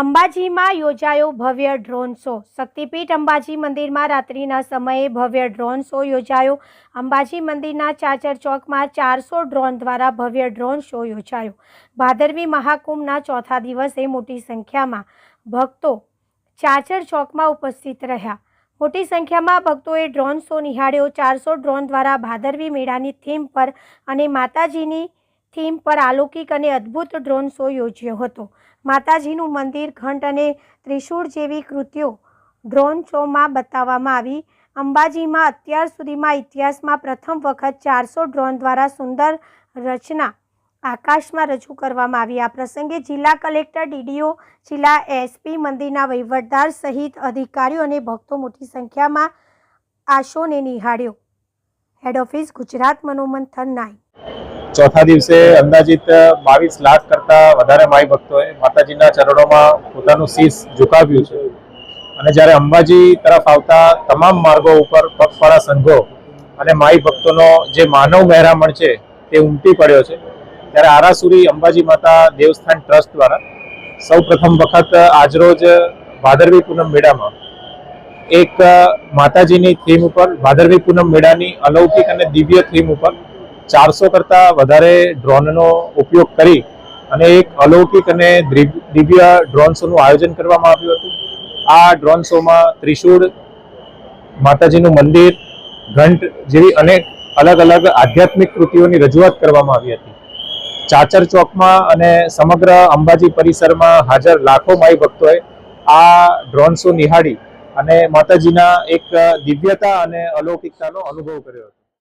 અંબાજીમાં યોજાયો ભવ્ય ડ્રોન શો. શક્તિપીઠ અંબાજી મંદિરમાં રાત્રિના સમયે ભવ્ય ડ્રોન શો યોજાયો. અંબાજી મંદિરના ચાચર ચોકમાં ચારસો ડ્રોન દ્વારા ભવ્ય ડ્રોન શો યોજાયો. ભાદરવી મહાકુંભના ચોથા દિવસે મોટી સંખ્યામાં ભક્તો ચાચર ચોકમાં ઉપસ્થિત રહ્યા. મોટી સંખ્યામાં ભક્તોએ ડ્રોન શો નિહાળ્યો. ચારસો ડ્રોન દ્વારા ભાદરવી મેળાની થીમ પર અને માતાજીની થીમ પર અલૌકિક અને અદ્ભુત ડ્રોન શો યોજ્યો હતો. માતાજીનું મંદિર, ઘંટ અને ત્રિશૂળ જેવી કૃતિઓ ડ્રોન શોમાં બતાવવામાં આવી. અંબાજીમાં અત્યાર સુધીમાં ઇતિહાસમાં પ્રથમ વખત ચારસો ડ્રોન દ્વારા સુંદર રચના આકાશમાં રજૂ કરવામાં આવી. આ પ્રસંગે જિલ્લા કલેક્ટર, ડીડીઓ, જિલ્લા એસપી, મંદિરના વહીવટદાર સહિત અધિકારીઓ અને ભક્તો મોટી સંખ્યામાં આ શોને નિહાળ્યો. હેડ ઓફિસ, ગુજરાત, મનોમંથન નાઈ ચોથા દિવસે અંદાજિત બાવીસ લાખ કરતા વધારે માઈ ભક્તોએ માતાજીના ચરણોમાં પોતાનું શીશ ઝુકાવ્યું છે. અને જ્યારે અંબાજી તરફ આવતા તમામ માર્ગો ઉપર પગપાળા સંઘો અને માઈ ભક્તોનો જે માનવ મહેરામણ છે તે ઉમટી પડ્યો છે. ત્યારે આરાસુરી અંબાજી માતા દેવસ્થાન ટ્રસ્ટ દ્વારા સૌ પ્રથમ વખત આજરોજ ભાદરવી પૂનમ મેળામાં એક માતાજીની થીમ ઉપર, ભાદરવી પૂનમ મેળાની અલૌકિક અને દિવ્ય થીમ ઉપર ચારસો કરતા વધારે ડ્રોનનો ઉપયોગ કરી અને એક અલૌકિક અને દિવ્ય ડ્રોન શોનું આયોજન કરવામાં આવ્યું હતું. આ ડ્રોન શોમાં ત્રિશૂળ માતાજીનું મંદિર, ઘંટ જેવી અનેક અલગ અલગ આધ્યાત્મિક કૃતિઓની રજૂઆત કરવામાં આવી હતી. ચાચર ચોકમાં અને સમગ્ર અંબાજી પરિસરમાં હાજર લાખો માઈ ભક્તોએ આ ડ્રોન શો નિહાળી અને માતાજીના એક દિવ્યતા અને અલૌકિકતાનો અનુભવ કર્યો હતો.